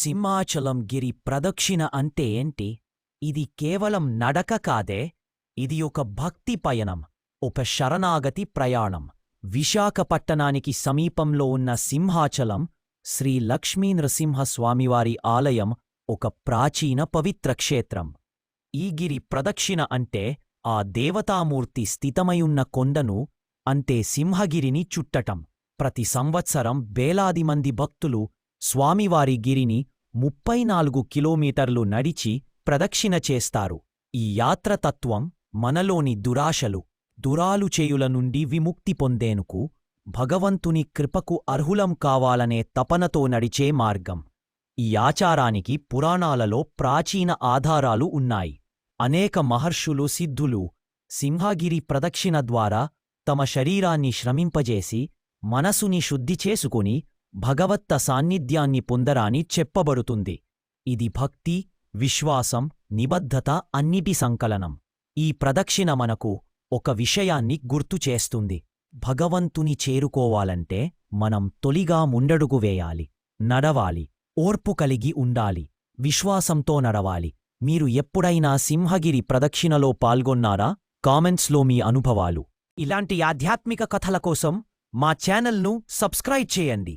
సింహాచలం గిరి ప్రదక్షిణ అంటే ఏంటి? ఇది కేవలం నడక కాదే ఇది ఒక భక్తి పయనం ఒక శరణాగతి ప్రయాణం. విశాఖపట్టణానికి సమీపంలో ఉన్న సింహాచలం శ్రీ లక్ష్మీనృసింహస్వామివారి ఆలయం ఒక ప్రాచీన పవిత్ర క్షేత్రం. ఈ గిరి ప్రదక్షిణ అంటే ఆ దేవతామూర్తి స్థితమయున్న కొండను అంతే సింహగిరిని చుట్టటం. ప్రతి సంవత్సరం వేలాది మంది భక్తులు స్వామివారి గిరిని ముప్పై నాలుగు కిలోమీటర్లు నడిచి ప్రదక్షిణ చేస్తారు. ఈ యాత్రతత్వం మనలోని దురాశలు దురాలుచేయుల నుండి విముక్తి పొందేనుకు భగవంతుని కృపకు అర్హులం కావాలనే తపనతో నడిచే మార్గం. ఈ ఆచారానికి పురాణాలలో ప్రాచీన ఆధారాలు ఉన్నాయి. అనేక మహర్షులు సిద్ధులు సింహగిరి ప్రదక్షిణ ద్వారా తమ శరీరాన్ని శ్రమింపజేసి మనసుని శుద్ధి చేసుకుని భగవత్త సాన్నిధ్యాన్ని పొందరాని చెప్పబడుతుంది. ఇది భక్తి విశ్వాసం నిబద్ధత అన్నిటి సంకలనం. ఈ ప్రదక్షిణ మనకు ఒక విషయాన్ని గుర్తు చేస్తుంది. భగవంతుని చేరుకోవాలంటే మనం తొలిగా ముండడుగు వేయాలి నడవాలి ఓర్పు కలిగి ఉండాలి విశ్వాసంతో నడవాలి. మీరు ఎప్పుడైనా సింహగిరి ప్రదక్షిణలో పాల్గొన్నారా? కామెంట్స్లో మీ అనుభవాలు. ఇలాంటి ఆధ్యాత్మిక కథల కోసం మా ఛానల్ను సబ్స్క్రైబ్ చేయండి.